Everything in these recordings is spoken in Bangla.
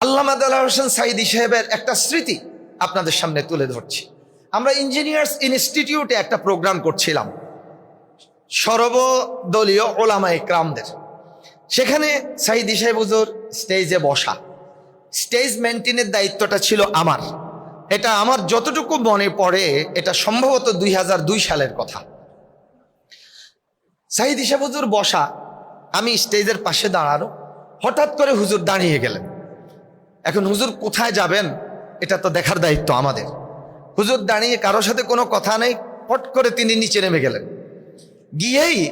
আল্লামা দাল্লাহ হোসেন সাইদি সাহেবের একটা স্মৃতি আপনাদের সামনে তুলে ধরছি। আমরা ইঞ্জিনিয়ার্স ইনস্টিটিউটে একটা প্রোগ্রাম করছিলাম। সর্বদলীয় ওলামা একরামদের সেখানে সাইদি সাহেব স্টেজে বসা। স্টেজ মেনটেনের দায়িত্বটা ছিল আমার। এটা আমার যতটুকু মনে পড়ে, এটা সম্ভবত দুই হাজার দুই সালের কথা। সাইদি সাহেব বসা, আমি স্টেজের পাশে দাঁড়ানো। হঠাৎ করে হুজুর দাঁড়িয়ে গেলেন। এখন হুজুর কোথায় যাবেন? এটা তো দেখার দায়িত্ব আমাদের। হুজুর দাঁড়িয়ে কারোর সাথে কোনো কথা নেই পট করে তিনি নিচে নেমে গেলেন। গিয়েই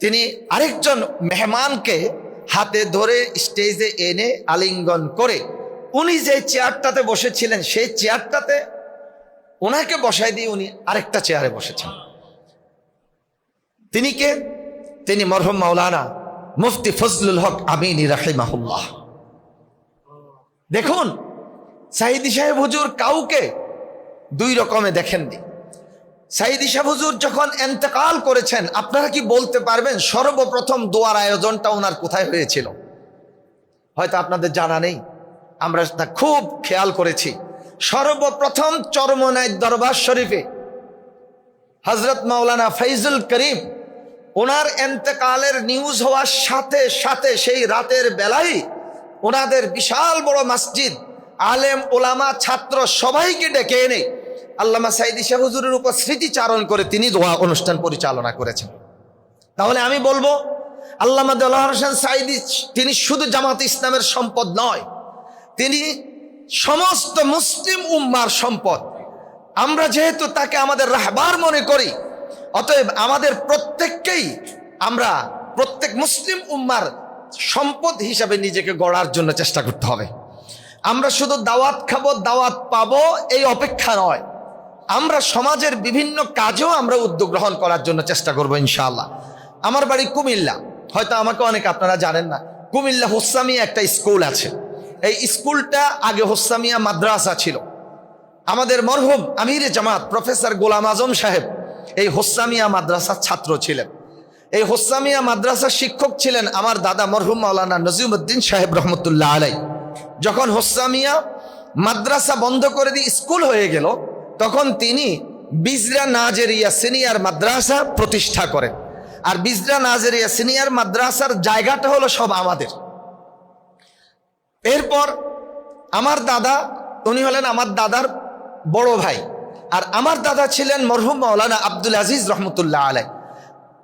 তিনি আরেকজন মেহমানকে হাতে ধরে স্টেজে এনে আলিঙ্গন করে উনি যে চেয়ারটাতে বসেছিলেন, সেই চেয়ারটাতে ওনাকে বসাই দিয়ে উনি আরেকটা চেয়ারে বসেছেন। তিনি কে? তিনি মরহম মাওলানা মুফতি ফজলুল হক আমিনী রাহিমাহুল্লাহ। দেখুন সাইদি সাহেব হুজুর কাউকে দুই রকমে দেখেননি। সাইদি সাহেব হুজুর যখন এন্তেকাল করেছেন, আপনারা কি বলতে পারবেন সর্বপ্রথম দোয়ার আয়োজনটা ওনার কোথায় হয়েছিল? হয়তো আপনাদের জানা নেই, আমরা তা খুব খেয়াল করেছি। সর্বপ্রথম চরমনায় দরবার শরীফে হজরত মাওলানা ফৈজুল করিম ওনার এন্তেকালের নিউজ হওয়ার সাথে সাথে সেই রাতের বেলায় ওনাদের বিশাল বড় মসজিদ। আলেম, ওলামা, ছাত্র সবাইকে ডেকে এনে আল্লামা সাইদি শাহ হুজুরের উপর স্মৃতিচারণ করে তিনি দোয়া অনুষ্ঠান পরিচালনা করেছেন। তাহলে আমি বলব, আল্লামা দেলাহ হোসেন সাইদি তিনি শুধু জামাত ইসলামের সম্পদ নয়, তিনি সমস্ত মুসলিম উম্মার সম্পদ। আমরা যেহেতু তাকে আমাদের রাহবার মনে করি, অতএব আমাদের প্রত্যেককেই আমরা প্রত্যেক মুসলিম উম্মার সম্পদ হিসাবে নিজেকে গড়ার জন্য চেষ্টা করতে হবে। আমরা শুধু দাওয়াত খাব, দাওয়াত পাবো, এই অপেক্ষা নয়। আমরা সমাজের বিভিন্ন কাজেও আমরা উদ্যোগ গ্রহণ করার জন্য চেষ্টা করব ইনশাআল্লাহ। আমার বাড়ি কুমিল্লা। হয়তো আমাকে অনেক আপনারা জানেন না। কুমিল্লা হোসামিয়া একটা স্কুল আছে। এই স্কুলটা আগে হোসামিয়া মাদ্রাসা ছিল। আমাদের মরহুম আমির জামাত প্রফেসর গোলাম আজম সাহেব এই হোসামিয়া মাদ্রাসার ছাত্র ছিলেন। এই হোসামিয়া মাদ্রাসার শিক্ষক ছিলেন আমার দাদা মরহুম মাওলানা নজিমুদ্দিন সাহেব রহমতুল্লাহ আলাই। যখন হোসামিয়া মাদ্রাসা বন্ধ করে দিয়ে স্কুল হয়ে গেল, তখন তিনি বিজরা নাজেরিয়া সিনিয়র মাদ্রাসা প্রতিষ্ঠা করেন। আর বিজরা নাজেরিয়া সিনিয়র মাদ্রাসার জায়গাটা হলো সব আমাদের। এরপর আমার দাদা, উনি হলেন আমার দাদার বড় ভাই। আর আমার দাদা ছিলেন মরহুম মৌলানা আব্দুল আজিজ রহমতুল্লাহ আলাই।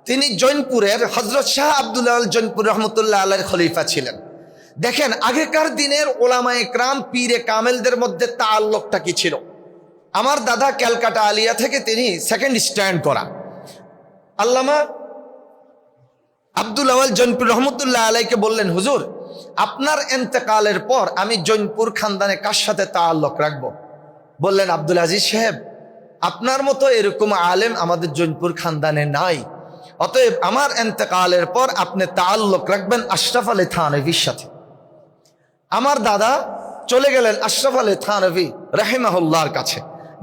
তিনি জৈনপুরের হজরত শাহ আবদুল্লাহ জৈনপুর রহমতুল্লাহ আলাইয়ের খলিফা ছিলেন। দেখেন, আগেকার দিনের ওলামা একরাম পীরে কামেলদের মধ্যে তাল্লকটা কি ছিল? আমার দাদা ক্যালকাটা আলিয়া থেকে তিনি সেকেন্ড স্ট্যান্ড করা আল্লামা আব্দুল আওয়াল জৈনপুর রহমতুল্লাহ আলাইকে বললেন, হুজুর, আপনার এন্তেকালের পর আমি জৈনপুর খানদানে কার সাথে তাল্লক রাখব? বললেন, আব্দুল আজিজ সাহেব, আপনার মতো এরকম আলেম আমাদের জৈনপুর খানদানে নাই। অতএব আমার এন্তেকালের পর আপনি তাল্লক রাখবেন আশরাফ আলী থানভির সাথে। আমার দাদা চলে গেলেন আশরাফ আলী থানভি রাহিমাহুল্লাহর কাছে।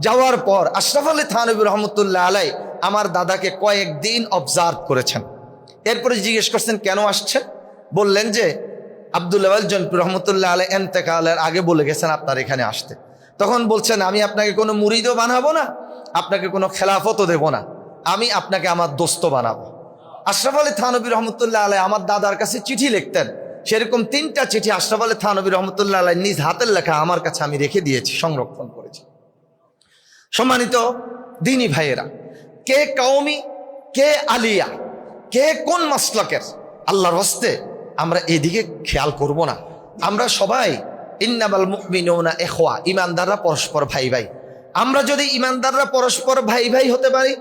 যাওয়ার পর আশরাফ আলী থানবী রহমতুল্লাহ আলাই আমার দাদাকে কয়েকদিন অবজার্ভ করেছেন। এরপরে জিজ্ঞেস করছেন, কেন আসছেন বললেন যে আবদুল্লাহ জনপুর রহমতুল্লাহ আলাই এন্তেকালের আগে বলে গেছেন আপনার এখানে আসতে। তখন বলছেন, আমি আপনাকে কোনো মুরিদও বানাবো না, আপনাকে কোনো খেলাফতও দেব না। আমি আপনাকে আমার দোস্ত বানাবো। আশরাফ আলী থানবী রহমতুল্লাহ আলাই আমার দাদার কাছে চিঠি লিখতেন। সেরকম তিনটা চিঠি আশরাফ আলী থানবী রহমতুল্লাহ আলাই নিজ হাতের লেখা আমার কাছে আমি রেখে দিয়েছি, সংরক্ষণ করেছি। সম্মানিত দিনী ভাইয়েরা, কে কৌমি কে আলিয়া, কে কোন মাসলকের আল্লাহর হস্তে আমরা এদিকে খেয়াল করব না। আমরা সবাই ইন্নাবাল মুকমিনা এখোয়া ইমানদাররা পরস্পর ভাই ভাই আমরা যদি ইমানদাররা পরস্পর ভাই ভাই হতে পারি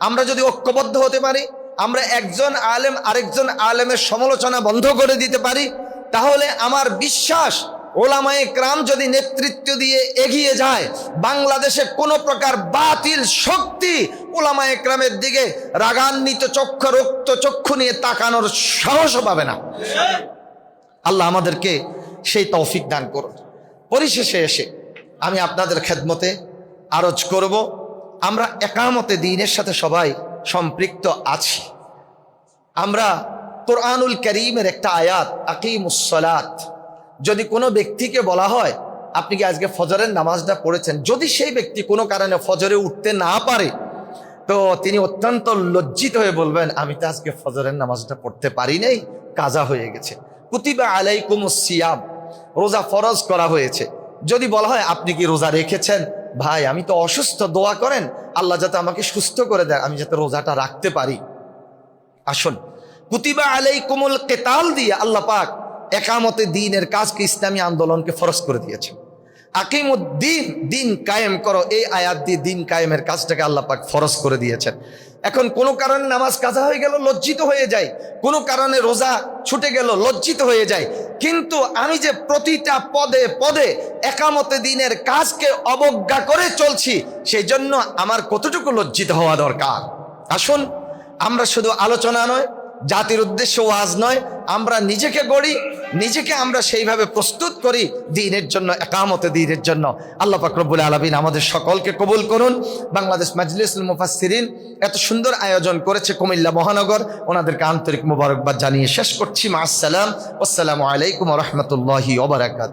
আমরা যদি ঐক্যবদ্ধ হতে পারি, আমরা একজন আলেম আরেকজন আলেমের সমালোচনা বন্ধ করে দিতে পারি, তাহলে আমার বিশ্বাস ওলামায়ে ক্রাম যদি নেতৃত্ব দিয়ে এগিয়ে যায়, বাংলাদেশে কোনো প্রকার বাতিল শক্তি ওলামায়ে ক্রামের দিকে রাগান্বিত চক্ষু, রক্ত চক্ষু নিয়ে তাকানোর সাহসও পাবে না। আল্লাহ আমাদেরকে সেই তৌফিক দান করুন। পরিশেষে এসে আমি আপনাদের খেদমতে আরজ করব। আমরা একামতে দিনের সাথে সবাই সম্পৃক্ত আছি। আমরা কোরআনুল করিমের একটা আয়াত আকিমুসলাত যদি কোনো ব্যক্তিকে বলা হয়, আপনি কি আজকে ফজরের নামাজটা পড়েছেন? যদি সেই ব্যক্তি কোনো কারণে ফজরে উঠতে না পারে, তো তিনি অত্যন্ত লজ্জিত হয়ে বলবেন, আমি তো আজকে ফজরের নামাজটা পড়তে পারি নাই, কাজা হয়ে গেছে। কুতিবা আলাইকুম সিয়াম, রোজা ফরজ করা হয়েছে। যদি বলা হয়, আপনি কি রোজা রেখেছেন? ভাই, আমি তো অসুস্থ, দোয়া করেন, আল্লাহ যাতে আমাকে সুস্থ করে দেয় আমি যাতে রোজাটা রাখতে পারি। আসুন, কুতিবা আলাই কোমল কেতাল দিয়ে আল্লাহ পাক একামতে দিনের কাজকে, ইসলামী আন্দোলনকে ফরজ করে দিয়েছে আকিমুদ্দিন, দিন কায়েম করো, এই আয়াত দিয়ে দিন কায়েমের কাজটাকে আল্লাহ পাক ফরজ করে দিয়েছেন। এখন কোনো কারণে নামাজ কাজা হয়ে গেল, লজ্জিত হয়ে যায়। কোনো কারণে রোজা ছুটে গেল, লজ্জিত হয়ে যায়। কিন্তু আমি যে প্রতিটা পদে পদে একামতে দিনের কাজকে অবজ্ঞা করে চলছি সেই জন্য আমার কতটুকু লজ্জিত হওয়া দরকার? আসুন, আমরা শুধু আলোচনা নয় জাতির উদ্দেশ্য ওয়াজ নয়, আমরা নিজেকে গড়ি, নিজেকে আমরা সেইভাবে প্রস্তুত করি দিনের জন্য, একামতে দিনের জন্য। আল্লাহ ফাকরবুল আলমিন আমাদের সকলকে কবুল করুন। বাংলাদেশ মাজলিসুল মুফাসসিরিন এত সুন্দর আয়োজন করেছে কুমিল্লা মহানগর। ওনাদেরকে আন্তরিক মুবারকবাদ জানিয়ে শেষ করছি। মা আসসালাম আসসালামু আলাইকুম রহমতুল্লাহি ওবরাকাত